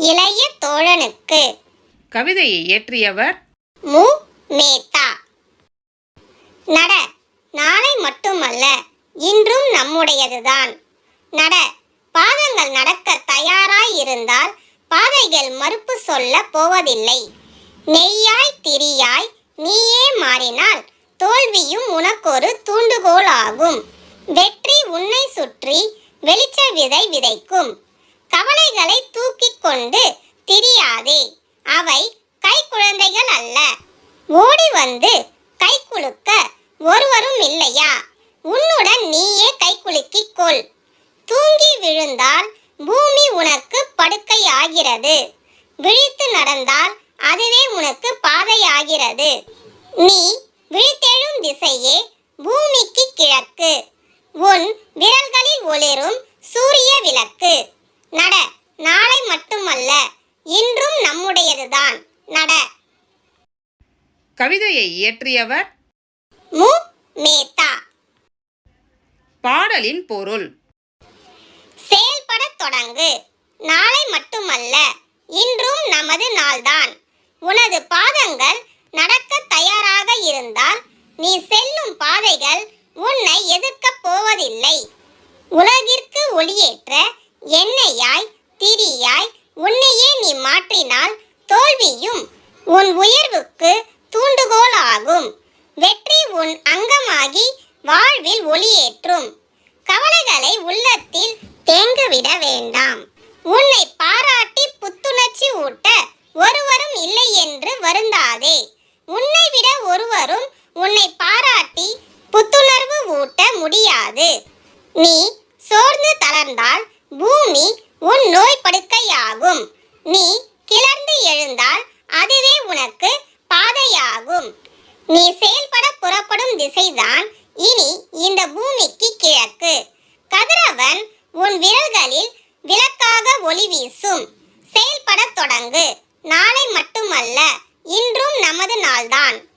இளைய தோழனுக்கு. கவிதையை இயற்றியவர் மு. மேத்தா. நட நாளை மட்டுமல்ல இன்றும் நம்முடையதுதான். நட பாதங்கள் நடக்க தயாராய் இருந்தால் பாதைகள் மறுப்பு சொல்ல போவதில்லை. நெய்யாய் திரியாய் நீயே மாறினால் தோல்வியும் உனக்கொரு தூண்டுகோல் ஆகும் வெற்றி உன்னை சுற்றி வெளிச்ச விதை விதைக்கும். கவலைகளை தூக்கி கொண்டு திரியாதே. அவை கைக்குழந்தைகள் அல்ல. ஓடி வந்து கை குலுக்க ஒருவரும் இல்லையா? உன்னுடன் நீயே கை குலுக்கிக் கொள். தூங்கி விழுந்தால் பூமி உனக்கு படுக்கை ஆகிறது விழித்து நடந்தால் அதுவே உனக்கு பாதையாகிறது. நீ விழித்தெழும் திசையே பூமிக்கு கிழக்கு. உன் விரல்களில் ஒளிரும் சூரிய விளக்கு. நட நாளை மட்டுமல்ல இன்றும் நம்முடையதுதான். நட. கவிதையை இயற்றியவர் மு. மேத்தா. பாடலின் பொருள். செயல்படத் தொடங்கு. நாளை மட்டுமல்ல இன்றும் நமது நாள்தான். உனது பாதங்கள் நடக்க தயாராக இருந்தால் நீ செல்லும் பாதைகள் உன்னை எதிர்க்கப் போவதில்லை. உலகிற்கு ஒளியேற்ற எண்ணெயாய் திரியாய் உன்னையே நீ மாற்றினால் தோல்வியும் உன் உயர்வுக்கு தூண்டுகோல் ஆகும் வெற்றி உன் அங்கமாகி வாழ்வில் ஒளியேற்றும். கவலைகளை உள்ளத்தில் தேங்கவிட வேண்டாம். உன்னை பாராட்டி புத்துணர்ச்சி ஊட்ட ஒருவரும் இல்லை என்று வருந்தாதே. உன்னை விட ஒருவரும் உன்னை பாராட்டி புத்துணர்வு ஊட்ட முடியாது. நீ சோர்ந்து தளர்ந்தால் பூமி உன் நோய் படுக்கையாகும் நீ கிளர்ந்து எழுந்தால் அதுவே உனக்கு பாதையாகும். நீ செயல்பட புறப்படும் திசைதான் இனி இந்த பூமிக்கு கிழக்கு. கதிரவன் உன் விரல்களில் விளக்காக ஒளி வீசும். செயல்படத் தொடங்கு. நாளை மட்டுமல்ல இன்றும் நமது நாள்தான்.